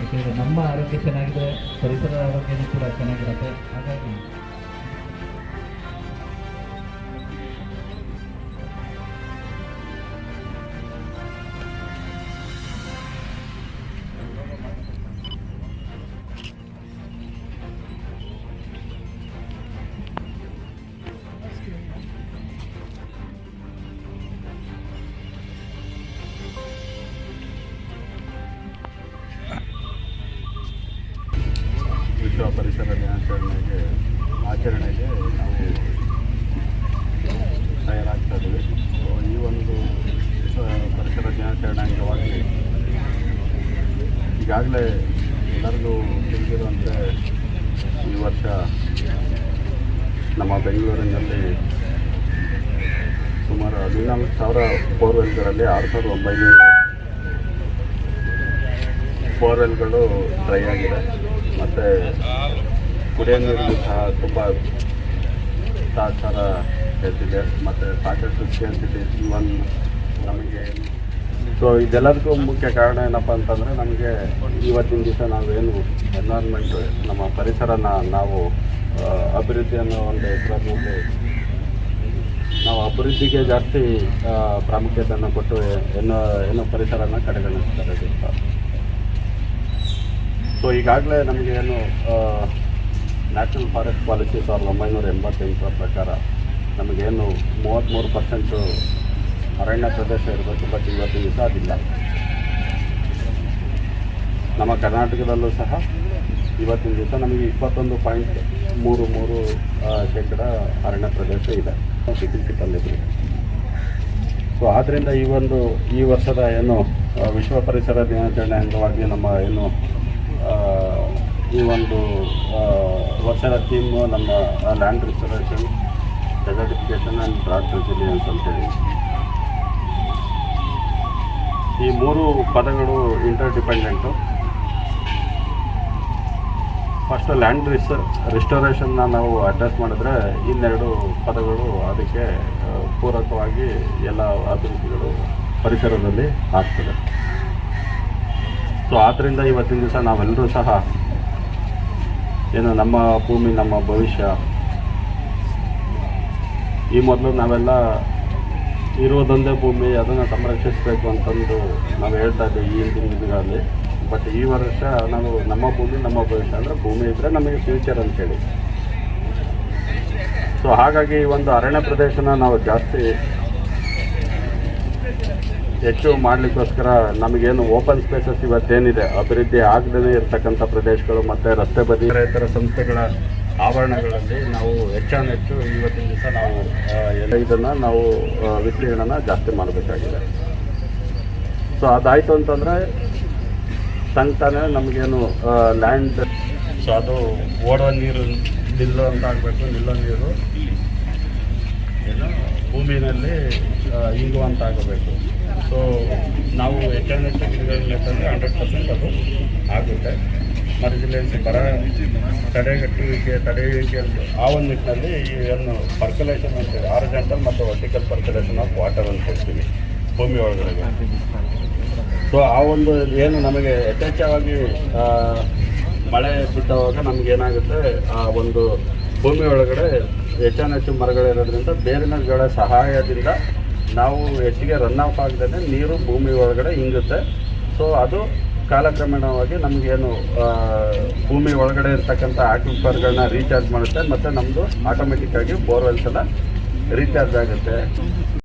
ಯಾಕೆಂದರೆ ನಮ್ಮ ಆರೋಗ್ಯ ಚೆನ್ನಾಗಿದೆ ಪರಿಸರದ ಆರೋಗ್ಯನೂ ಕೂಡ ಚೆನ್ನಾಗಿರುತ್ತೆ. ಹಾಗಾಗಿ ಪರಿಸರ ದಿನಾಚರಣೆಗೆ ಆಚರಣೆಗೆ ನಾವು ತಯಾರಾಗ್ತಾ ಇದ್ದೀವಿ. ಈ ಒಂದು ಪರಿಸರ ದಿನಾಚರಣೆ ಅಂಗವಾಗಿ ಈಗಾಗಲೇ ಎಲ್ಲರಿಗೂ ತಿಳಿದಿರುವಂತೆ ಈ ವರ್ಷ ನಮ್ಮ ಬೆಂಗಳೂರಿನಲ್ಲಿ ಸುಮಾರು ಹದಿನಾಲ್ಕು ಸಾವಿರ ಬೋರ್ವೆಲ್ಗಳಲ್ಲಿ ಆರು ಸಾವಿರದ ಒಂಬೈನೂರು ಬೋರ್ವೆಲ್ಗಳು ಡ್ರೈ ಆಗಿದೆ. ಮತ್ತು ಕುಡಿಯೋ ನೀರಿಗೂ ಸಹ ತುಂಬ ತಾತ್ಸಾರ ಹೇಳ್ತಿದೆ ಮತ್ತು ಸಾಕಷ್ಟು ಕೇಳ್ತಿದೆ ಇವನ್ ನಮಗೆ ಸೊ ಇದೆಲ್ಲದಕ್ಕೂ ಮುಖ್ಯ ಕಾರಣ ಏನಪ್ಪ ಅಂತಂದರೆ ನಮಗೆ ಇವತ್ತಿನ ದಿವಸ ನಾವೇನು ಎನ್ವೈರ್ಮೆಂಟ್ ನಮ್ಮ ಪರಿಸರನ ನಾವು ಅಭಿವೃದ್ಧಿ ಅನ್ನೋ ಒಂದು ಹೆಸರಿನಲ್ಲಿ ನಾವು ಅಭಿವೃದ್ಧಿಗೆ ಜಾಸ್ತಿ ಪ್ರಾಮುಖ್ಯತೆಯನ್ನು ಕೊಟ್ಟು ಏನೋ ಏನೋ ಪರಿಸರನ ಕಡೆಗಣಿಸ್ತಾರೆ ಸೊ ಈಗಾಗಲೇ ನಮಗೆ ಏನು ನ್ಯಾಷನಲ್ ಫಾರೆಸ್ಟ್ ಪಾಲಿಸಿ ಸಾವಿರದ ಒಂಬೈನೂರ ಎಂಬತ್ತೆಂಟರ ಪ್ರಕಾರ ನಮಗೇನು ಮೂವತ್ತ್ಮೂರು ಪರ್ಸೆಂಟು ಅರಣ್ಯ ಪ್ರದೇಶ ಇರಬೇಕು ಬಟ್ ಇವತ್ತು ದಿವಸ ಅದಿಲ್ಲ. ನಮ್ಮ ಕರ್ನಾಟಕದಲ್ಲೂ ಸಹ ಇವತ್ತಿನ ದಿವಸ ನಮಗೆ ಇಪ್ಪತ್ತೊಂದು ಪಾಯಿಂಟ್ ಮೂರು ಮೂರು ಶೇಕಡ ಅರಣ್ಯ ಪ್ರದೇಶ ಇದೆ. ಡಿಫಿಸಿಟಲ್ಲಿದೆ ಸೊ ಆದ್ದರಿಂದ ಈ ಒಂದು, ಈ ವರ್ಷದ ಏನು ವಿಶ್ವ ಪರಿಸರ ದಿನಾಚರಣೆ ಅಂಗವಾಗಿ ನಮ್ಮ ಏನು ಈ ಒಂದು ವರ್ಷದ ಥೀಮು ನಮ್ಮ land reservation desertification and drought resilience ಅಂತೇಳಿ ಈ ಮೂರು ಪದಗಳು ಇಂಟರ್ ಡಿಪೆಂಡೆಂಟು ಫಸ್ಟ್ ಲ್ಯಾಂಡ್ ರಿಸ ರಿಸ್ಟೋರೇಷನ್ನ ನಾವು ಅಡ್ರೆಸ್ ಮಾಡಿದ್ರೆ ಇನ್ನೆರಡು ಪದಗಳು ಅದಕ್ಕೆ ಪೂರಕವಾಗಿ ಎಲ್ಲ ಅಭಿವೃದ್ಧಿಗಳು ಪರಿಸರದಲ್ಲಿ ಆಗ್ತದೆ. ಸೊ ಆದ್ದರಿಂದ ಇವತ್ತಿನ ದಿವಸ ನಾವೆಲ್ಲರೂ ಸಹ ಏನು ನಮ್ಮ ಭೂಮಿ, ನಮ್ಮ ಭವಿಷ್ಯ. ಈ ಮೊದಲು ನಾವೆಲ್ಲ ಇರೋದೊಂದೇ ಭೂಮಿ, ಅದನ್ನು ಸಂರಕ್ಷಿಸಬೇಕು ಅಂತಂದು ನಾವು ಹೇಳ್ತಾ ಇದ್ದೀವಿ ಈ ಹಿಂದಿನ ದಿನಗಳಲ್ಲಿ. ಬಟ್ ಈ ವರ್ಷ ನಾವು ನಮ್ಮ ಭೂಮಿ, ನಮ್ಮ ಭವಿಷ್ಯ. ಅಂದರೆ ಭೂಮಿ ಇದ್ದರೆ ನಮಗೆ ಫ್ಯೂಚರ್ ಅಂತೇಳಿ ಸೊ ಹಾಗಾಗಿ ಈ ಒಂದು ಅರಣ್ಯ ಪ್ರದೇಶನ ನಾವು ಜಾಸ್ತಿ ಹೆಚ್ಚು ಮಾಡಲಿಕ್ಕೋಸ್ಕರ ನಮಗೇನು ಓಪನ್ ಸ್ಪೇಸಸ್ ಇವತ್ತೇನಿದೆ, ಅಭಿವೃದ್ಧಿ ಆಗದೇ ಇರತಕ್ಕಂಥ ಪ್ರದೇಶಗಳು ಮತ್ತು ರಸ್ತೆ ಬದಿ ರೈತರ ಸಂಸ್ಥೆಗಳ ಆವರಣಗಳಲ್ಲಿ ನಾವು ಹೆಚ್ಚಾನೆಚ್ಚು ಇವತ್ತಿನ ದಿವಸ ನಾವು ಎಲ್ಲ ಇದನ್ನು ನಾವು ವಿಸ್ತೀರ್ಣನ ಜಾಸ್ತಿ ಮಾಡಬೇಕಾಗಿದೆ. ಸೊ ಅದಾಯಿತು ಅಂತಂದರೆ ತಾನೇ ನಮಗೇನು ಲ್ಯಾಂಡ್ ಸೊ ಅದು ಓಡೋ ನೀರು ನಿಲ್ಲೋ ಅಂತ ಆಗಬೇಕು, ನಿಲ್ಲೋ ನೀರು ಏನು ಭೂಮಿನಲ್ಲಿ ಇಂಗುವಂತಾಗಬೇಕು ಸೊ ನಾವು ಎಟರ್ನಿಟಿ ಅಂದರೆ ಹಂಡ್ರೆಡ್ ಪರ್ಸೆಂಟ್ ಅದು ಆಗುತ್ತೆ. ಮರುಜಿಲ್ಲೆಯಲ್ಲಿ ಬರ ತಡೆಗಟ್ಟುವಿಕೆ ತಡೆಯುವಿಕೆ ಆ ಒಂದು ನಿಟ್ಟಿನಲ್ಲಿ ಏನು ಪರ್ಕುಲೇಷನ್ ಅಂತ ಆರ್ಜೆಂಟಲ್ ಮತ್ತು ವರ್ಟಿಕಲ್ ಪರ್ಕುಲೇಷನ್ ಆಫ್ ವಾಟರ್ ಅಂತ ಹೇಳ್ತೀವಿ, ಭೂಮಿ ಒಳಗಡೆ ಸೊ ಆ ಒಂದು ಏನು ನಮಗೆ ಯಥೇಚ್ಛವಾಗಿ ಮಳೆ ಬಿಟ್ಟವಾಗ ನಮಗೇನಾಗುತ್ತೆ ಆ ಒಂದು ಭೂಮಿ ಒಳಗಡೆ ಹೆಚ್ಚಾನ ಹೆಚ್ಚು ಮರಗಳಿರೋದ್ರಿಂದ ಜೊತೆ ಸಹಾಯದಿಂದ ನಾವು ಹೆಚ್ಚಿಗೆ ರನ್ ಆಫ್ ಆಗದೇ ನೀರು ಭೂಮಿ ಒಳಗಡೆ ಇಂಗುತ್ತೆ. ಸೊ ಅದು ಕಾಲಕ್ರಮೇಣವಾಗಿ ನಮಗೇನು ಭೂಮಿ ಒಳಗಡೆ ಇರ್ತಕ್ಕಂಥ ಆಕ್ವಿಫರ್ಗಳನ್ನ ರೀಚಾರ್ಜ್ ಮಾಡುತ್ತೆ, ಮತ್ತು ನಮ್ಮದು ಆಟೋಮೆಟಿಕ್ಕಾಗಿ ಬೋರ್ವೆಲ್ಸ್ ಎಲ್ಲ ರೀಚಾರ್ಜ್ ಆಗುತ್ತೆ.